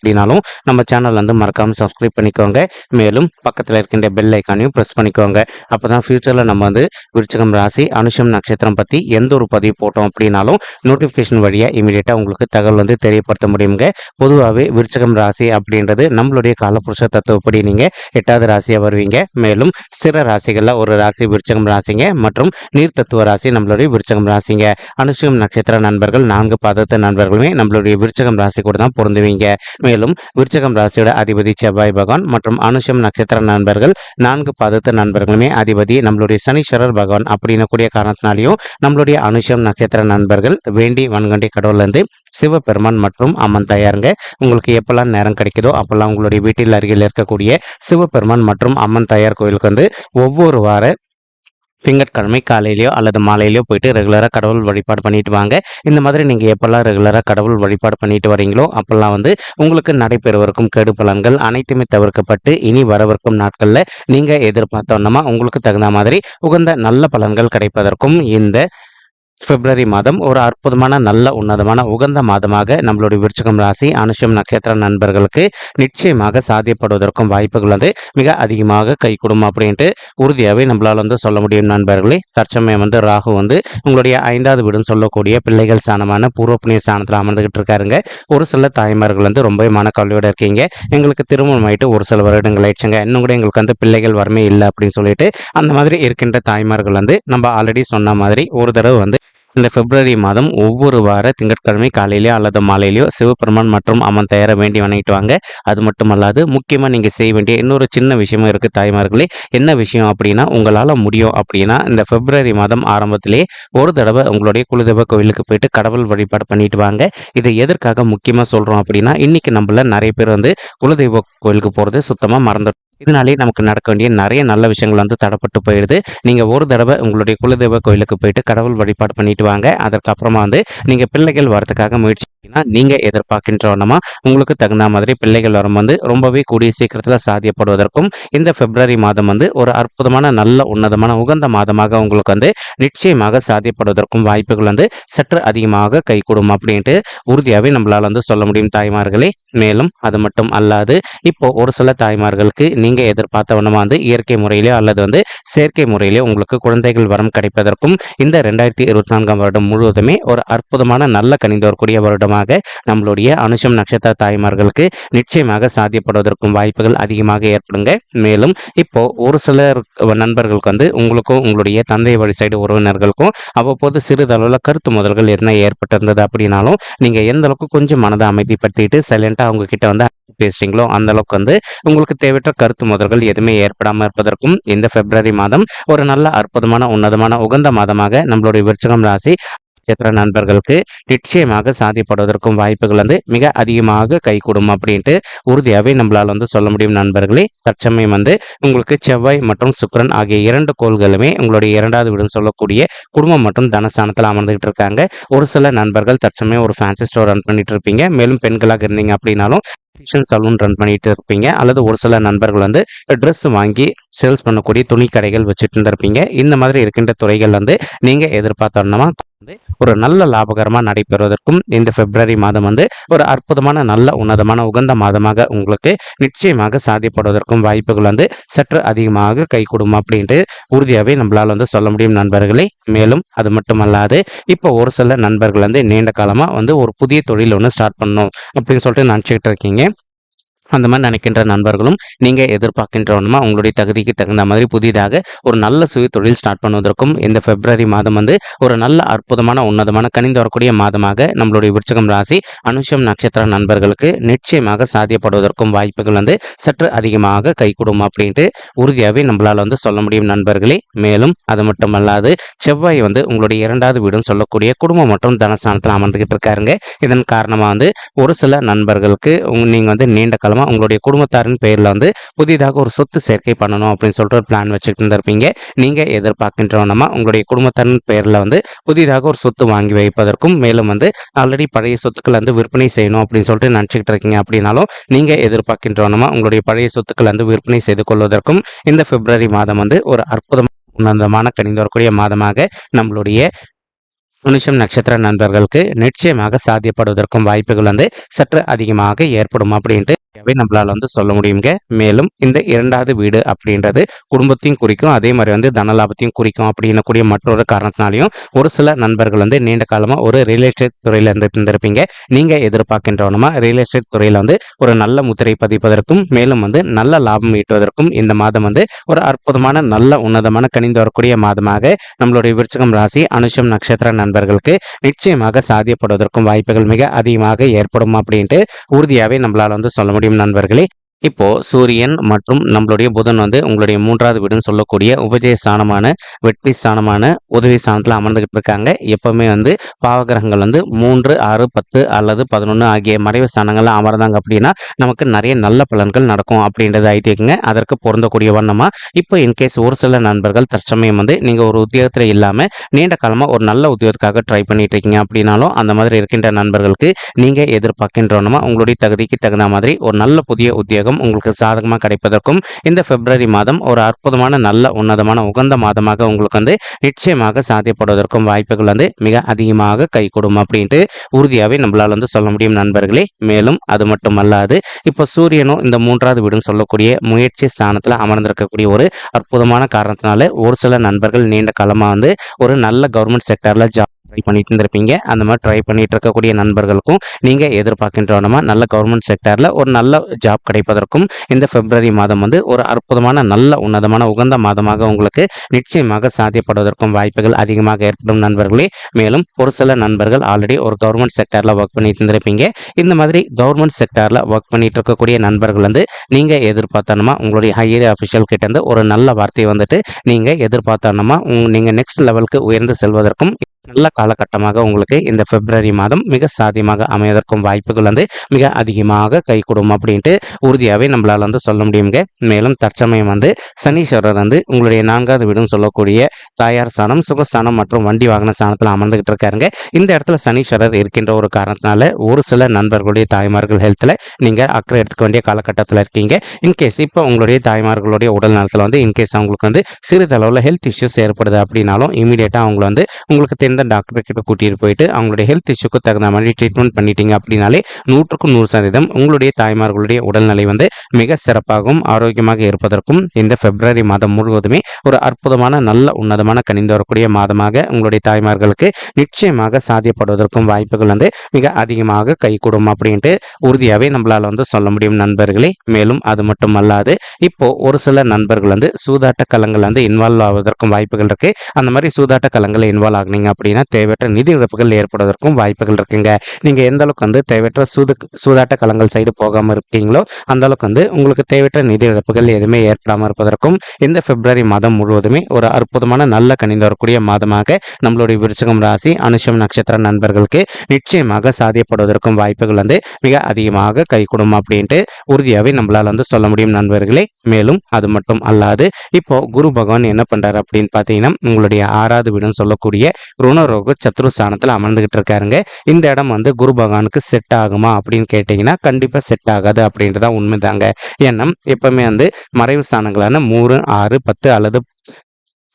அப்படின்னாலும் நம்ம சேனல் வந்து மறக்காமல் சப்ஸ்கிரைப் பண்ணிக்கோங்க. மேலும் பக்கத்தில் இருக்கின்ற பெல் ஐக்கானையும் ப்ரெஸ் பண்ணிக்கோங்க. அப்போ தான் ஃப்யூச்சரில் நம்ம வந்து விருச்சகம் ராசி அனுஷம் நட்சத்திரம் பற்றி எந்த ஒரு பதிவு போட்டோம் அப்படின்னாலும் நோட்டிஃபிகேஷன் வழியாக இமீடியட்டாக உங்களுக்கு தகவல் வந்து தெரியப்படுத்த முடியுங்க. பொதுவாகவே விருச்சகம் ராசி அப்படின்றது நம்மளுடைய காலப்புருஷ தத்துவப்படி நீங்கள் எட்டாவது ராசியாக வருவீங்க. மேலும் சிற ராசிகளில் ஒரு ராசி விருச்சகம் ராசிங்க மற்றும் நீர் தத்துவ ராசி நம்மளுடைய விருச்சகம் ராசிங்க. அனுஷம் நட்சத்திர நண்பர்கள் நான்கு பாதத்த நண்பர்களுமே நம்மளுடைய விருச்சகம் ராசி கூட தான் பொருந்துவீங்க. மேலும் விருச்சகம் ராசியோட அதிபதி செவ்வாய் பகவான் மற்றும் அனுஷம் நட்சத்திர நண்பர்கள் நான்கு பாதத்து நண்பர்களுமே அதிபதி. நம்மளுடைய சனீஸ்வரர் பகவான் அப்படின்னு கூடிய காரணத்தினாலையும் நம்மளுடைய அனுஷம் நட்சத்திர நண்பர்கள் வேண்டி வன்கண்டி கடவுள்லேருந்து சிவபெருமான் மற்றும் அம்மன் தயாருங்க. உங்களுக்கு எப்பெல்லாம் நேரம் கிடைக்குதோ அப்பெல்லாம் உங்களுடைய வீட்டில் அருகில் இருக்கக்கூடிய சிவபெருமான் மற்றும் அம்மன் தாயார் கோயிலுக்கு வந்து ஒவ்வொரு வார திங்கட்கிழமை காலையிலையோ அல்லது மாலையிலையோ போயிட்டு ரெகுலராக கடவுள் வழிபாடு பண்ணிட்டு வாங்க. இந்த மாதிரி நீங்கள் எப்போல்லாம் ரெகுலராக கடவுள் வழிபாடு பண்ணிட்டு வரீங்களோ அப்போல்லாம் வந்து உங்களுக்கு நடைபெறுவதற்கும் கெடு பலன்கள் அனைத்துமே தவிர்க்கப்பட்டு இனி வரவிருக்கும் நாட்களில் நீங்கள் எதிர்பார்த்தோன்னமா உங்களுக்கு தகுந்த மாதிரி உகந்த நல்ல பலன்கள் கிடைப்பதற்கும் இந்த பிப்ரவரி மாதம் ஒரு அற்புதமான நல்ல உன்னதமான உகந்த மாதமாக நம்மளுடைய விருச்சகம் ராசி அனுஷம் நட்சத்திர நண்பர்களுக்கு நிச்சயமாக சாத்தியப்படுவதற்கும் வாய்ப்புகள் வந்து மிக அதிகமாக கை கொடுக்கும் அப்படின்ட்டு உறுதியாகவே நம்மளால் வந்து சொல்ல முடியும் நண்பர்களே. தற்சமயம் வந்து ராகு வந்து உங்களுடைய ஐந்தாவது வீடுன்னு சொல்லக்கூடிய பிள்ளைகள் சாணமான பூர்வ புண்ணிய ஸ்தானத்தில் அமர்ந்துகிட்டு இருக்காருங்க. ஒரு சில தாய்மார்கள் வந்து ரொம்ப மனக்கவலையோடு இருக்கீங்க. எங்களுக்கு திருமணம் ஆயிட்டு ஒரு சில வருடங்கள் ஆயிடுச்சுங்க. இன்னும் கூட எங்களுக்கு வந்து பிள்ளைகள் வரமே இல்லை அப்படின்னு சொல்லிட்டு அந்த மாதிரி இருக்கின்ற தாய்மார்கள் வந்து நம்ம ஆல்ரெடி சொன்ன மாதிரி ஒரு தடவை வந்து இந்த பிப்ரவரி மாதம் ஒவ்வொரு வார திங்கட்கிழமை காலையிலையோ அல்லது மாலையிலையோ சிவபெருமான் மற்றும் அம்மன் தயார வேண்டி வணங்கிட்டு வாங்க அது மட்டுமல்லாது முக்கியமாக நீங்கள் செய்ய வேண்டிய இன்னொரு சின்ன விஷயமும் இருக்குது தாய்மார்களே. என்ன விஷயம் அப்படின்னா உங்களால் முடியும் அப்படின்னா இந்த பிப்ரவரி மாதம் ஆரம்பத்திலே ஒரு தடவை உங்களுடைய குலதெய்வ கோவிலுக்கு போயிட்டு கடவுள் வழிபாடு பண்ணிட்டு வாங்க. இதை எதற்காக முக்கியமாக சொல்கிறோம் அப்படின்னா இன்றைக்கி நம்மள நிறைய பேர் வந்து குலதெய்வ கோவிலுக்கு போகிறது சுத்தமாக மறந்து இதனாலே நமக்கு நடக்க வேண்டிய நிறைய நல்ல விஷயங்கள் வந்து தடப்பட்டு போயிடுது. நீங்கள் ஒரு தடவை உங்களுடைய குலதெய்வ கோயிலுக்கு போயிட்டு கடவுள் வழிபாடு பண்ணிட்டு வாங்க. அதற்கப்புறமா வந்து நீங்கள் பிள்ளைகள் வரதுக்காக முயற்சி நீங்கள் நீங்கள் எதிர்பார்க்கின்றவனமா உங்களுக்கு தகுந்த மாதிரி பிள்ளைகள் வரும் வந்து ரொம்பவே கூடிய சீக்கிரத்தில் சாத்தியப்படுவதற்கும் இந்த பிப்ரவரி மாதம் வந்து ஒரு அற்புதமான நல்ல உன்னதமான உகந்த மாதமாக உங்களுக்கு வந்து நிச்சயமாக சாத்தியப்படுவதற்கும் வாய்ப்புகள் வந்து சற்று அதிகமாக கைகூடும் அப்படின்ட்டு உறுதியாகவே நம்மளால் வந்து சொல்ல முடியும் தாய்மார்களே. மேலும் அது மட்டும் அல்லாது இப்போ ஒரு சில தாய்மார்களுக்கு நீங்கள் எதிர்பார்த்த வண்ணமாக வந்து இயற்கை முறையிலோ அல்லது வந்து செயற்கை முறையிலோ உங்களுக்கு குழந்தைகள் வரம் கிடைப்பதற்கும் இந்த ரெண்டாயிரத்தி இருபத்தி நான்காம் வருடம் முழுவதுமே ஒரு அற்புதமான நல்ல கணிந்து வரக்கூடிய வருடமாக நம்மளுடைய அனுஷம் நட்சத்திர தாய்மார்களுக்கு நிச்சயமாக சாத்தியப்படுவதற்கும் வாய்ப்புகள் அதிகமாக ஏற்படுங்க. மேலும் இப்போ ஒரு சிலர் நண்பர்களுக்கு வந்து உங்களுக்கும் உங்களுடைய தந்தை வழி சைடு உறவினர்களுக்கும் அவ்வப்போது சிறிதளவில் கருத்து முதல்கள் என்ன ஏற்பட்டிருந்தது அப்படின்னாலும் நீங்கள் எந்த அளவுக்கு கொஞ்சம் மனதை அமைதிப்படுத்திட்டு சைலண்டாக அவங்க கிட்ட வந்து பேசுறீங்களோ அந்த அளவுக்கு வந்து உங்களுக்கு தேவையற்ற கருத்து முதல்கள் எதுவுமே ஏற்படாமல் இருப்பதற்கும் இந்த பிப்ரவரி மாதம் ஒரு நல்ல அற்புதமான உன்னதமான உகந்த மாதமாக நம்மளுடைய விருச்சகம் ராசி நட்சத்திர நண்பர்களுக்கு நிச்சயமாக சாதிப்படுவதற்கும் வாய்ப்புகள் வந்து மிக அதிகமாக கைகூடும் அப்படின்ட்டு உறுதியாகவே நம்மளால் வந்து சொல்ல முடியும் நண்பர்களே. தற்சமயம் வந்து உங்களுக்கு செவ்வாய் மற்றும் சுக்கரன் ஆகிய இரண்டு கோள்களுமே உங்களுடைய இரண்டாவது வீடுன்னு சொல்லக்கூடிய குடும்பம் மற்றும் தனஸ்தானத்தில் அமர்ந்துகிட்டு இருக்காங்க. ஒரு சில நண்பர்கள் தற்சமயம் ஒரு ஃபேன்சி ஸ்டோர் ரன் பண்ணிட்டு இருப்பீங்க. மேலும் பெண்களாக இருந்தீங்க அப்படின்னாலும் டியூஷன் சலூன் ரன் பண்ணிட்டு இருப்பீங்க. அல்லது ஒரு சில நண்பர்கள் வந்து ட்ரெஸ் வாங்கி சேல்ஸ் பண்ணக்கூடிய துணி கடைகள் வச்சுட்டு இருந்திருப்பீங்க. இந்த மாதிரி இருக்கின்ற துறைகள் வந்து நீங்க எதிர்பார்த்தோன்னா வந்து ஒரு நல்ல லாபகரமாக நடைபெறுவதற்கும் இந்த பிப்ரவரி மாதம் வந்து ஒரு அற்புதமான நல்ல உன்னதமான உகந்த மாதமாக உங்களுக்கு நிச்சயமாக சாதிப்படுவதற்கும் வாய்ப்புகள் வந்து சற்று அதிகமாக கைகூடும் அப்படின்ட்டு உறுதியாகவே நம்மளால் வந்து சொல்ல முடியும் நண்பர்களே. மேலும் அது மட்டுமல்லாது இப்போ ஒரு சில நண்பர்கள் வந்து நீண்ட காலமாக வந்து ஒரு புதிய தொழில் ஒன்று ஸ்டார்ட் பண்ணணும் அப்படின்னு சொல்லிட்டு நினச்சிக்கிட்டு இருக்கீங்க. அந்த மாதிரி நினைக்கின்ற நண்பர்களும் நீங்கள் எதிர்பார்க்கின்றவனுமா உங்களுடைய தகுதிக்கு தகுந்த மாதிரி புதிதாக ஒரு நல்ல சுய தொழில் ஸ்டார்ட் பண்ணுவதற்கும் இந்த பிப்ரவரி மாதம் வந்து ஒரு நல்ல அற்புதமான உன்னதமான கனிந்து வரக்கூடிய மாதமாக நம்மளுடைய விருச்சகம் ராசி அனுஷம் நட்சத்திர நண்பர்களுக்கு நிச்சயமாக சாத்தியப்படுவதற்கும் வாய்ப்புகள் வந்து சற்று அதிகமாக கைகூடும் அப்படின்ட்டு உறுதியாகவே நம்மளால் வந்து சொல்ல முடியும் நண்பர்களே. மேலும் அது மட்டும் அல்லாது செவ்வாய் வந்து உங்களுடைய இரண்டாவது வீடும் சொல்லக்கூடிய குடும்பம் மற்றும் தனஸ்தானத்தில் அமர்ந்துகிட்டு இருக்காருங்க. இதன் காரணமாக வந்து ஒரு சில நண்பர்களுக்கு நீங்கள் வந்து நீண்ட காலமாக மூலமாக உங்களுடைய குடும்பத்தாரின் பெயரில் வந்து புதிதாக ஒரு சொத்து சேர்க்கை பண்ணணும் அப்படின்னு சொல்லிட்டு ஒரு பிளான் வச்சுக்கிட்டு இருந்திருப்பீங்க. நீங்கள் எதிர்பார்க்கின்றவனமா உங்களுடைய குடும்பத்தாரின் பெயரில் வந்து புதிதாக ஒரு சொத்து வாங்கி வைப்பதற்கும் மேலும் வந்து ஆல்ரெடி பழைய சொத்துக்கள் வந்து விற்பனை செய்யணும் அப்படின்னு சொல்லிட்டு நினச்சிக்கிட்டு இருக்கீங்க அப்படின்னாலும் நீங்கள் எதிர்பார்க்கின்றவனமா உங்களுடைய பழைய சொத்துக்கள் வந்து விற்பனை செய்து கொள்வதற்கும் இந்த பிப்ரவரி மாதம் வந்து ஒரு அற்புதமான கணிந்து வரக்கூடிய மாதமாக நம்மளுடைய மனுஷம் நட்சத்திர நண்பர்களுக்கு நிச்சயமாக சாத்தியப்படுவதற்கும் வாய்ப்புகள் வந்து சற்று அதிகமாக ஏற்படும் அப்படின்ட்டு நம்மளால வந்து சொல்ல முடியுங்க. மேலும் இந்த இரண்டாவது வீடு அப்படின்றது குடும்பத்தையும் குறிக்கும். அதே மாதிரி வந்து தனலாபத்தையும் குறிக்கும் அப்படின்னக்கூடிய மற்றொரு காரணத்தினாலையும் ஒரு சில நண்பர்கள் வந்து நீண்ட காலமாக ஒரு ரியல் எஸ்டேட் துறையில் இருந்து இருந்திருப்பீங்க நீங்கள் எதிர்பார்க்கின்றவனமா ரியல் எஸ்டேட் துறையில் வந்து ஒரு நல்ல முத்திரை பதிப்பதற்கும் மேலும் வந்து நல்ல லாபம் ஈட்டுவதற்கும் இந்த மாதம் வந்து ஒரு அற்புதமான நல்ல உன்னதமான கணிந்து வரக்கூடிய மாதமாக நம்மளுடைய விருச்சகம் ராசி அனுஷம் நட்சத்திர நண்பர்களுக்கு நிச்சயமாக சாத்தியப்படுவதற்கும் வாய்ப்புகள் மிக அதிகமாக ஏற்படும் அப்படின்ட்டு உறுதியாகவே நம்மளால் வந்து சொல்ல முடியும். நண்பர்களே. இப்போ சூரியன் மற்றும் நம்மளுடைய புதன் வந்து உங்களுடைய மூன்றாவது வீடுன்னு சொல்லக்கூடிய உபஜய ஸ்தானமான வெற்றி ஸ்தானமான உதவி ஸ்தானத்தில் அமர்ந்துகிட்டு இருக்காங்க. எப்பவுமே வந்து பாவகிரகங்கள் வந்து மூன்று ஆறு பத்து அல்லது பதினொன்று ஆகிய மறைவு ஸ்தானங்கள்லாம் அமர்ந்தாங்க அப்படின்னா நமக்கு நிறைய நல்ல பலன்கள் நடக்கும் அப்படின்றத ஐத்தியக்குங்க அதற்கு பொருந்தக்கூடிய வண்ணமாக இப்போ இன்கேஸ் ஒரு சில நண்பர்கள் தற்சமயம் வந்து நீங்கள் ஒரு உத்தியோகத்தில் இல்லாமல் நீண்ட காலமாக ஒரு நல்ல உத்தியோகத்துக்காக ட்ரை பண்ணிட்டு இருக்கீங்க அப்படின்னாலும் அந்த மாதிரி இருக்கின்ற நண்பர்களுக்கு நீங்கள் எதிர்பார்க்கின்றோன்னா உங்களுடைய தகுதிக்கு தகுந்த மாதிரி ஒரு நல்ல புதிய உத்தியோகம் யோகம் உங்களுக்கு சாதகமாக கிடைப்பதற்கும் இந்த பிப்ரவரி மாதம் ஒரு அற்புதமான நல்ல உன்னதமான உகந்த மாதமாக உங்களுக்கு வந்து நிச்சயமாக சாத்தியப்படுவதற்கும் வாய்ப்புகள் வந்து மிக அதிகமாக கைகூடும் அப்படின்ட்டு உறுதியாகவே நம்மளால் வந்து சொல்ல முடியும் நண்பர்களே. மேலும் அது மட்டும் அல்லாது இப்போ சூரியனும் இந்த மூன்றாவது வீடுன்னு சொல்லக்கூடிய முயற்சி ஸ்தானத்தில் அமர்ந்திருக்கக்கூடிய ஒரு அற்புதமான காரணத்தினால ஒரு சில நண்பர்கள் நீண்ட காலமாக வந்து ஒரு நல்ல கவர்மெண்ட் செக்டரில் ஜாப் ட்ரை பண்ணிட்டு இருந்திருப்பீங்க அந்த மாதிரி ட்ரை பண்ணிட்டு இருக்கக்கூடிய நண்பர்களுக்கும் நீங்கள் எதிர்பார்க்கின்றவனமா நல்ல கவர்மெண்ட் செக்டரில் ஒரு நல்ல ஜாப் கிடைப்பதற்கும் இந்த பிப்ரவரி மாதம் வந்து ஒரு அற்புதமான நல்ல உன்னதமான உகந்த மாதமாக உங்களுக்கு நிச்சயமாக சாத்தியப்படுவதற்கும் வாய்ப்புகள் அதிகமாக ஏற்படும் நண்பர்களே. மேலும் ஒரு சில நண்பர்கள் ஆல்ரெடி ஒரு கவர்மெண்ட் செக்டரில் ஒர்க் பண்ணிட்டு இருந்திருப்பீங்க இந்த மாதிரி கவர்மெண்ட் செக்டரில் ஒர்க் பண்ணிட்டு இருக்கக்கூடிய நண்பர்கள் வந்து நீங்கள் எதிர்பார்த்தனமா உங்களுடைய ஹையர் அஃபிஷியல் கிட்ட இருந்து ஒரு நல்ல வார்த்தையை வந்துட்டு நீங்கள் எதிர்பார்த்தனமா நீங்கள் நெக்ஸ்ட் லெவலுக்கு உயர்ந்து செல்வதற்கும் நல்ல காலகட்டமாக உங்களுக்கு இந்த பிப்ரவரி மாதம் மிக சாத்தியமாக அமைவதற்கும் வாய்ப்புகள் வந்து மிக அதிகமாக கைகூடும் அப்படின்ட்டு உறுதியாகவே நம்மளால் வந்து சொல்ல முடியுங்க மேலும் தற்சமயம் வந்து சனீஸ்வரர் வந்து உங்களுடைய நான்காவது வீடுன்னு சொல்லக்கூடிய தாயார் சாணம் சுகஸ்தானம் மற்றும் வண்டி வாகன சாணத்தில் அமர்ந்துகிட்டு இருக்காருங்க. இந்த இடத்துல சனீஸ்வரர் இருக்கின்ற ஒரு காரணத்தினால ஒரு சில நண்பர்களுடைய தாய்மார்கள் ஹெல்த்தில் நீங்கள் அக்கறை எடுத்துக்க வேண்டிய காலகட்டத்தில் இருக்கீங்க. இன்கேஸ் இப்போ உங்களுடைய தாய்மார்களுடைய உடல் நலத்தில் வந்து இன்கேஸ் அவங்களுக்கு வந்து சிறிதளவில் ஹெல்த் இஷ்யூஸ் ஏற்படுது அப்படின்னாலும் இமீடியட்டாக அவங்களை வந்து உங்களுக்கு தெரிந்த டாக்டர் கிட்ட கூட்டிகிட்டு போயிட்டு அவங்களுடைய ஹெல்த் இஷ்யூக்கு தகுந்த மாதிரி ட்ரீட்மெண்ட் பண்ணிட்டீங்க அப்படின்னாலே நூற்றுக்கும் நூறு சதவீதம் உங்களுடைய தாய்மார்களுடைய உடல்நிலை வந்து மிக சிறப்பாகவும் ஆரோக்கியமாக இருப்பதற்கும் இந்த பிப்ரவரி மாதம் முழுவதுமே ஒரு அற்புதமான நல்ல உன்னதமான கணிந்து வரக்கூடிய மாதமாக உங்களுடைய தாய்மார்களுக்கு நிச்சயமாக சாத்தியப்படுவதற்கும் வாய்ப்புகள் வந்து மிக அதிகமாக கைகூடும் அப்படின்ட்டு உறுதியாகவே நம்மளால் வந்து சொல்ல முடியும் நண்பர்களே. மேலும் அது மட்டும் அல்லாது இப்போ ஒரு சில நண்பர்கள் வந்து சூதாட்ட கலங்கள் வந்து இன்வால்வ் ஆவதற்கும் வாய்ப்புகள் இருக்கு. அந்த மாதிரி சூதாட்ட கலங்களை இன்வால்வ் ஆகினீங்க அப்படின்னா தேவையற்ற நிதி இழப்புகள் ஏற்படுவதற்கும் வாய்ப்புகள் இருக்குங்க. நீங்கள் எந்த அளவுக்கு வந்து தேவையற்ற சூது சூதாட்ட களங்கள் சைடு போகாமல் இருக்கீங்களோ அந்த அளவுக்கு வந்து உங்களுக்கு தேவையற்ற நிதி இழப்புகள் எதுவுமே ஏற்படாமல் இருப்பதற்கும் இந்த பிப்ரவரி மாதம் முழுவதுமே ஒரு அற்புதமான நல்ல கணிந்து வரக்கூடிய மாதமாக நம்மளுடைய விருச்சகம் ராசி அனுஷம் நட்சத்திர நண்பர்களுக்கு நிச்சயமாக சாதியப்படுவதற்கும் வாய்ப்புகள் வந்து மிக அதிகமாக கைகூடும் அப்படின்ட்டு உறுதியாகவே நம்மளால் வந்து சொல்ல முடியும் நண்பர்களே. மேலும் அது மட்டும் அல்லாது இப்போ குரு பகவான் என்ன பண்றாரு அப்படின்னு பார்த்தீங்கன்னா உங்களுடைய ஆறாவது வீடுன்னு சொல்லக்கூடிய ருணரோக சத்ருஸ்தானத்தில் அமர்ந்துகிட்டு இருக்காருங்க இந்த இடம் வந்து குரு பகவானுக்கு செட் ஆகுமா அப்படின்னு கேட்டிங்கன்னா கண்டிப்பாக செட் ஆகாது அப்படின்றதான் உண்மைதாங்க. ஏன்னா எப்பவுமே வந்து மறைவு ஸ்தானங்களான மூணு ஆறு பத்து அல்லது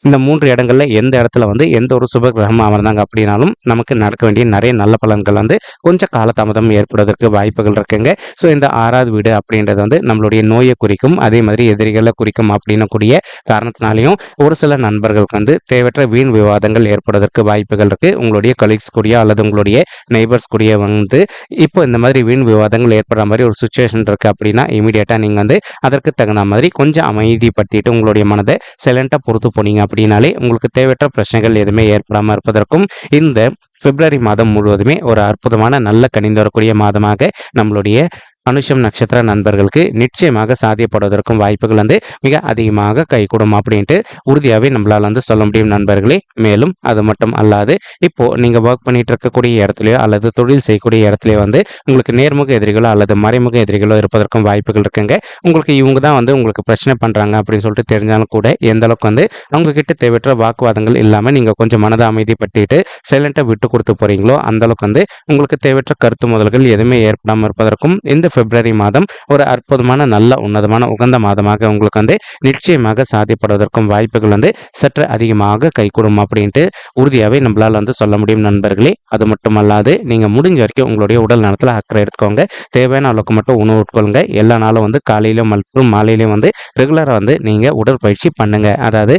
இந்த மூன்று இடங்களில் எந்த இடத்துல வந்து எந்த ஒரு சுப கிரகம் அமர்ந்தாங்க அப்படின்னாலும் நமக்கு நடக்க வேண்டிய நிறைய நல்ல பலன்கள் வந்து கொஞ்சம் காலதாமதம் ஏற்படுவதற்கு வாய்ப்புகள் இருக்குங்க. ஸோ இந்த ஆறாவது வீடு அப்படின்றது வந்து நம்மளுடைய நோயை குறிக்கும் அதே மாதிரி எதிரிகளை குறிக்கும் அப்படின்னு கூடிய காரணத்தினாலையும் ஒரு சில நண்பர்களுக்கு வந்து தேவையற்ற வீண் விவாதங்கள் ஏற்படுவதற்கு வாய்ப்புகள் இருக்கு. உங்களுடைய கலீக்ஸ் கூடிய அல்லது உங்களுடைய நெய்பர்ஸ் கூடிய வந்து இப்போ இந்த மாதிரி வீண் விவாதங்கள் ஏற்படுற மாதிரி ஒரு சுச்சுவேஷன் இருக்கு அப்படின்னா இமீடியட்டாக நீங்கள் வந்து அதற்கு தகுந்த மாதிரி கொஞ்சம் அமைதிப்படுத்திட்டு உங்களுடைய மனதை சைலண்டா பொறுத்து போனீங்க அப்படின்னாலே உங்களுக்கு தேவையற்ற பிரச்சனைகள் எதுவுமே ஏற்படாமல் இருப்பதற்கும் இந்த பிப்ரவரி மாதம் முழுவதுமே ஒரு அற்புதமான நல்ல கணிந்து வரக்கூடிய மாதமாக நம்மளுடைய அனுஷம் நட்சத்திர நண்பர்களுக்கு நிச்சயமாக சாத்தியப்படுவதற்கும் வாய்ப்புகள் வந்து மிக அதிகமாக கைகூடும் அப்படின்ட்டு உறுதியாகவே நம்மளால் வந்து சொல்ல முடியும் நண்பர்களே. மேலும் அது மட்டும் அல்லாது இப்போ நீங்கள் ஒர்க் பண்ணிட்டு இருக்கக்கூடிய இடத்துலையோ அல்லது தொழில் செய்யக்கூடிய இடத்துலையோ வந்து உங்களுக்கு நேர்முக எதிரிகளோ அல்லது மறைமுக எதிரிகளோ இருப்பதற்கும் வாய்ப்புகள் இருக்குங்க. உங்களுக்கு இவங்க தான் வந்து உங்களுக்கு பிரச்சனை பண்ணுறாங்க அப்படின்னு சொல்லிட்டு தெரிஞ்சாலும் கூட எந்த அளவுக்கு வந்து அவங்க கிட்ட தேவையற்ற வாக்குவாதங்கள் இல்லாமல் நீங்கள் கொஞ்சம் மனதை அமைதிப்படுத்திட்டு சைலண்டா விட்டு கொடுத்து போறீங்களோ அந்த அளவுக்கு வந்து உங்களுக்கு தேவையற்ற கருத்து முதல்கள் எதுவுமே ஏற்படாமல் இருப்பதற்கும் இந்த பிப்ரவரி மாதம் ஒரு அற்புதமான நல்ல உன்னதமான உகந்த மாதமாக உங்களுக்கு வந்து நிச்சயமாக சாதிப்படுவதற்கும் வாய்ப்புகள் வந்து சற்று அதிகமாக கைகூடும் அப்படின்ட்டு உறுதியாகவே நம்மளால் வந்து சொல்ல முடியும் நண்பர்களே. அது மட்டும் அல்லாது நீங்கள் முடிஞ்ச வரைக்கும் உங்களுடைய உடல் நலத்தில் அக்கறை எடுத்துக்கோங்க. தேவையான அளவுக்கு மட்டும் உணவு உட்கொள்ளுங்க. எல்லா நாளும் வந்து காலையிலும் மற்றும் மாலையிலையும் வந்து ரெகுலராக வந்து நீங்கள் உடற்பயிற்சி பண்ணுங்கள் அதாவது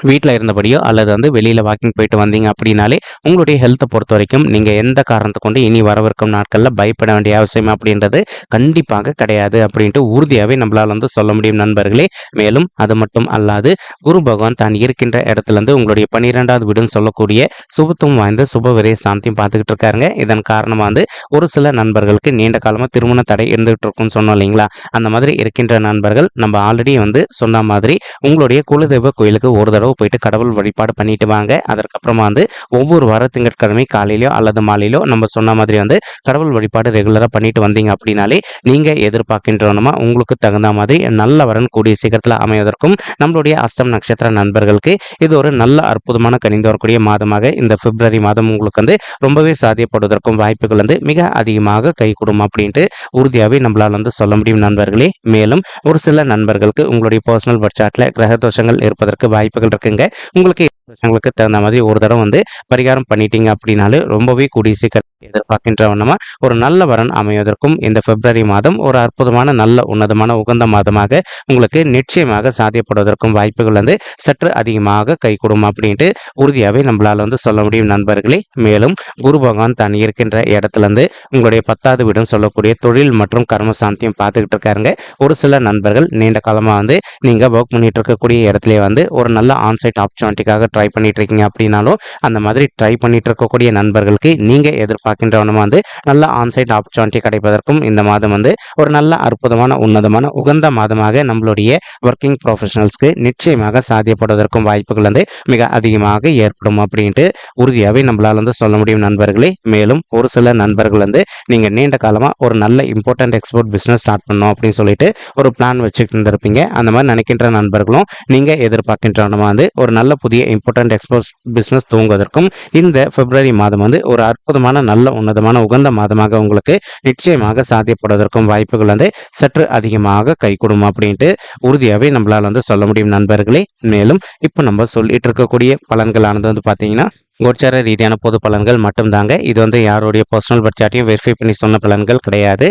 வீட்டில் இருந்தபடியோ அல்லது வந்து வெளியில் வாக்கிங் போயிட்டு வந்தீங்க அப்படின்னாலே உங்களுடைய ஹெல்த்தை பொறுத்த வரைக்கும் நீங்கள் எந்த காரணத்தை கொண்டு இனி வரவிருக்கும் நாட்களில் பயப்பட வேண்டிய அவசியம் அப்படின்றது கண்டிப்பாக கிடையாது அப்படின்ட்டு உறுதியாகவே நம்மளால் வந்து சொல்ல முடியும் நண்பர்களே. மேலும் அது மட்டும் அல்லாது குரு பகவான் தான் இருக்கின்ற இடத்துல இருந்து உங்களுடைய பன்னிரெண்டாவது வீடுன்னு சொல்லக்கூடிய சுபத்துவம் வாய்ந்த சுப விரைய சாந்தியும் பார்த்துக்கிட்டு இருக்காருங்க. இதன் காரணமாக வந்து ஒரு சில நண்பர்களுக்கு நீண்ட காலமாக திருமண தடை இருந்துகிட்டு இருக்கும்னு சொன்னோம் இல்லைங்களா? அந்த மாதிரி இருக்கின்ற நண்பர்கள் நம்ம ஆல்ரெடி வந்து சொன்ன மாதிரி உங்களுடைய குலதெய்வ கோயிலுக்கு ஒரு தடவை போயிட்டு கடவுள் வழிபாடு பண்ணிட்டு வாங்க. அதற்கப்புறமா வந்து ஒவ்வொரு வார திங்கட்கிழமை காலையிலோ அல்லது மாலையிலோ நம்ம சொன்ன மாதிரி வந்து கடவுள் வழிபாடு ரெகுலராக பண்ணிட்டு வந்தீங்க அப்படின்னாலே நீங்கள் எதிர்பார்க்கின்றோமா உங்களுக்கு தகுந்த மாதிரி நல்ல வரன் கூடிய சீக்கிரத்தில் அமைவதற்கும் நம்மளுடைய அஸ்தம் நட்சத்திர நண்பர்களுக்கு இது ஒரு நல்ல அற்புதமான கணிந்து வரக்கூடிய மாதமாக இந்த பிப்ரவரி மாதம் உங்களுக்கு வந்து ரொம்பவே சாத்தியப்படுவதற்கும் வாய்ப்புகள் வந்து மிக அதிகமாக கைகூடும் அப்படின்ட்டு உறுதியாகவே நம்மளால் வந்து சொல்ல முடியும் நண்பர்களே. மேலும் ஒரு சில நண்பர்களுக்கு உங்களுடைய பர்சனல் பட்ஜெட்டில் கிரக தோஷங்கள் இருப்பதற்கு வாய்ப்புகள் இருக்குங்க உங்களுக்கு உங்களுக்கு தகுந்த மாதிரி ஒரு தடவை வந்து பரிகாரம் பண்ணிட்டீங்க அப்படின்னாலே ரொம்பவே கூடிய சீக்கிரம் எதிர்பார்க்கின்ற வண்ணமாக ஒரு நல்ல வரன் அமைவதற்கும் இந்த பிப்ரவரி மாதம் ஒரு அற்புதமான நல்ல உன்னதமான உகந்த மாதமாக உங்களுக்கு நிச்சயமாக சாத்தியப்படுவதற்கும் வாய்ப்புகள் வந்து சற்று அதிகமாக கைகூடும் அப்படின்ட்டு உறுதியாகவே நம்மளால் வந்து சொல்ல முடியும் நண்பர்களே. மேலும் குரு பகவான் தான் இருக்கின்ற இடத்துலேருந்து உங்களுடைய பத்தாவது வீடும் சொல்லக்கூடிய தொழில் மற்றும் கர்ம சாந்தியும் பார்த்துக்கிட்டு இருக்காருங்க. ஒரு சில நண்பர்கள் நீண்ட காலமாக வந்து நீங்கள் ஒர்க் பண்ணிட்டு இருக்கக்கூடிய இடத்துல வந்து ஒரு நல்ல ஆன்சைட் ஆப்பர்ச்சுனிட்டிக்காக ட்ரை பண்ணிட்டு இருக்கீங்க அப்படின்னாலும் அந்த மாதிரி ட்ரை பண்ணிட்டு இருக்கக்கூடிய நண்பர்களுக்கு நீங்கள் எதிர்பார்க்கின்றவனமாக வந்து நல்ல ஆன்சைட் ஆப்பர்ச்சுனிட்டி கிடைப்பதற்கும் இந்த மாதம் வந்து ஒரு நல்ல அற்புதமான உன்னதமான உகந்த மாதமாக நம்மளுடைய ஒர்க்கிங் ப்ரொஃபஷனல்ஸ்க்கு நிச்சயமாக சாத்தியப்படுவதற்கும் வாய்ப்புகள் வந்து மிக அதிகமாக ஏற்படும் அப்படின்ட்டு உறுதியாகவே நம்மளால் வந்து சொல்ல முடியும் நண்பர்களே. மேலும் ஒரு சில நண்பர்கள் வந்து நீங்கள் நீண்ட காலமாக ஒரு நல்ல இம்பார்ட்டன்ட் எக்ஸ்போர்ட் பிஸ்னஸ் ஸ்டார்ட் பண்ணோம் அப்படின்னு சொல்லிட்டு ஒரு பிளான் வச்சுட்டு இருந்திருப்பீங்க அந்த மாதிரி நினைக்கின்ற நண்பர்களும் நீங்கள் எதிர்பார்க்கின்றவனமா வந்து ஒரு நல்ல புதிய இம்பார்ட்டன்ட் எக்ஸ்போர்ட் பிஸ்னஸ் தூங்குவதற்கும் இந்த பிப்ரவரி மாதம் வந்து ஒரு அற்புதமான நல்ல உன்னதமான உகந்த மாதமாக உங்களுக்கு நிச்சயமாக சாத்தியப்படுவதற்கும் வாய்ப்புகள் வந்து சற்று அதிகமாக கைகூடும் அப்படின்ட்டு உறுதியாகவே நம்மளால் வந்து சொல்ல முடியும் நண்பர்களே. மேலும் இப்போ நம்ம சொல்லிட்டு இருக்கக்கூடிய பலன்களானது வந்து பார்த்தீங்கன்னா கோச்சார ரீதியான பொது பலன்கள் மட்டும்தாங்க. இது வந்து யாருடைய பர்சனல் பட்ஜெட்டையும் வெரிஃபை பண்ணி சொன்ன பலன்கள் கிடையாது.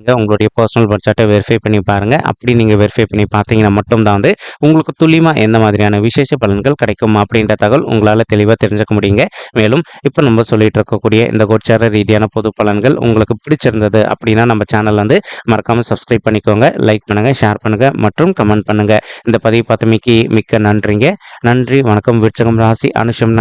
நீங்கள் உங்களுடைய பர்சனல் பட்ஜெட்டை வெரிஃபை பண்ணி பாருங்கள் அப்படி நீங்கள் வெரிஃபை பண்ணி பார்த்தீங்கன்னா மட்டும்தான் வந்து உங்களுக்கு துல்லியமாக எந்த மாதிரியான விசேஷ பலன்கள் கிடைக்கும் அப்படின்ற தகவல் உங்களால் தெளிவாக தெரிஞ்சுக்க முடியுங்க. மேலும் இப்போ நம்ம சொல்லிட்டு இருக்கக்கூடிய இந்த கோச்சார ரீதியான பொது பலன்கள் உங்களுக்கு பிடிச்சிருந்தது அப்படின்னா நம்ம சேனல் வந்து மறக்காமல் சப்ஸ்கிரைப் பண்ணிக்கோங்க. லைக் பண்ணுங்கள் ஷேர் பண்ணுங்கள் மற்றும் கமெண்ட் பண்ணுங்கள் இந்த பதிவு பார்த்தமைக்கு மிக்க நன்றிங்க. நன்றி வணக்கம். விருச்சகம் ராசி அனுஷம்